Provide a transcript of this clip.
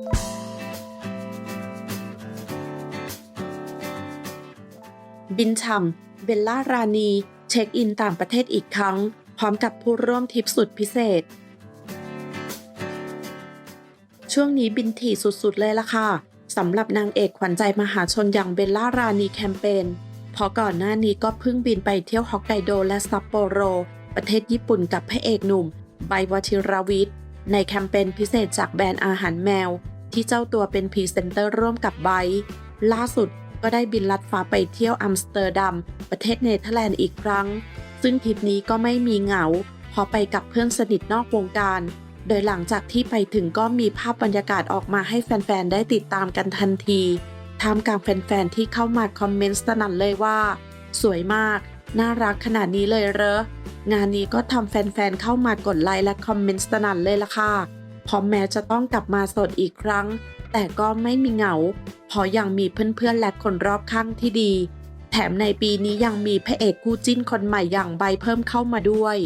บินช่ำเบลล่ารานี เช็คอินต่างประเทศอีกครั้ง พร้อมกับผู้ร่วมทริปสุดพิเศษ ช่วงนี้บินถี่สุดๆเลยล่ะค่ะสำหรับนางเอกขวัญใจมหาชนอย่างเบลล่ารานีแคมเปญเพราะก่อนหน้านี้ก็เพิ่งบินไปเที่ยวฮอกไกโดและซัปโปโร ประเทศญี่ปุ่นกับพระเอกหนุ่ม ไบวชิรวิทย์ ในแคมเปญพิเศษจากแบรนด์อาหารแมว ที่เจ้าตัวเป็นพรีเซนเตอร์ร่วมกับไบร์ล่าสุดก็ได้บินลัดฟ้าไปเที่ยวอัมสเตอร์ดัม ประเทศเนเธอร์แลนด์อีกครั้ง ซึ่งทริปนี้ก็ไม่มีเหงา พอไปกับเพื่อนสนิทนอกวงการ โดยหลังจากที่ไปถึงก็มีภาพบรรยากาศออกมาให้แฟน ๆ ได้ติดตามกันทันทีท่ามกลางแฟน ๆ ที่เข้ามาคอมเมนต์สนั่นเลยว่า สวยมาก น่ารักขนาดนี้เลยเหรองานนี้ก็ทำแฟนๆ เข้ามากดไลค์และคอมเมนต์สนั่นเลยล่ะค่ะเพราะแม้จะต้องกลับมาสดอีกครั้ง แต่ก็ไม่มีเหงาเพราะยังมีเพื่อนๆ และคนรอบข้างที่ดี แถมในปีนี้ยังมีพระเอกคู่จิ้นคนใหม่อย่างใบเพิ่มเข้ามาด้วย